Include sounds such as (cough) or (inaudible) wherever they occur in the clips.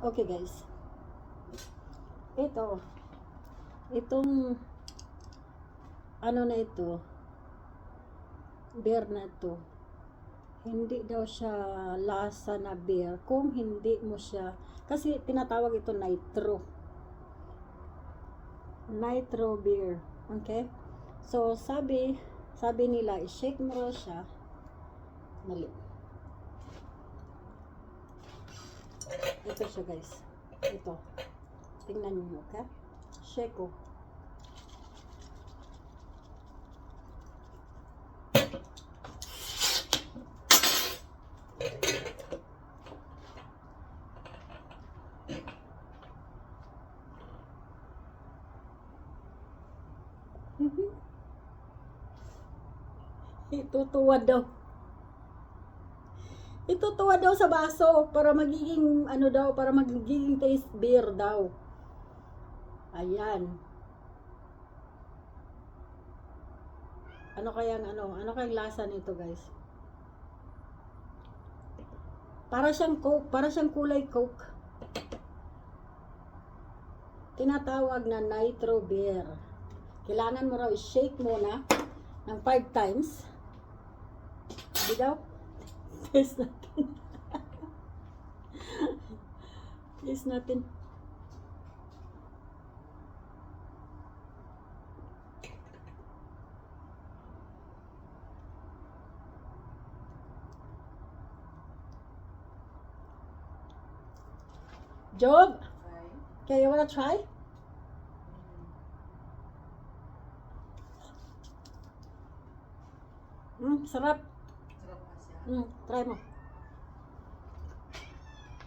Okay guys. Ito. Itong ano na ito. Beer na ito. Hindi daw siya lasa na beer kung hindi mo siya kasi tinatawag ito nitro. Nitro beer. Okay? So sabi sabi nila i-shake mo siya. Mali. Ito siya guys. Ito. Tingnan niyo, okay? Shake ko. Itutuwa daw. Itutuwa daw sa baso para magiging ano daw, para magiging taste beer daw. Ayan. Ano kayang ano, ano kayang lasa nito, guys? Para siyang coke, para siyang kulay coke. Tinatawag na nitro beer. Kailangan mo raw i-shake muna ng 5 times. Hindi? Taste natin. Taste natin. Job, okay, you wanna try? Mm, sarap. Mm, try mo.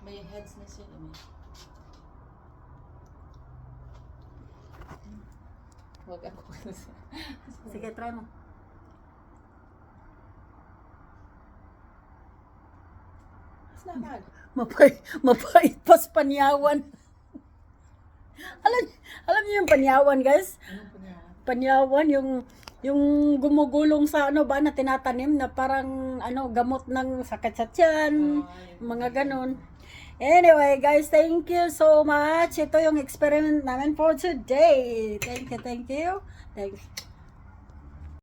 May heads na siya. May. Huwag ako. (laughs) Sige, try mo. It's not bad. Mapay, mapait pa sa panyawan. alam, alam niyo yung panyawan, guys? Ano niya? Panyawan, yung yung gumugulong sa ano ba na tinatanim na parang ano gamot ng sakit sa tiyan, mga ganun. Anyway, guys, thank you so much. Ito yung experiment namin for today. Thank you, thank you. Thank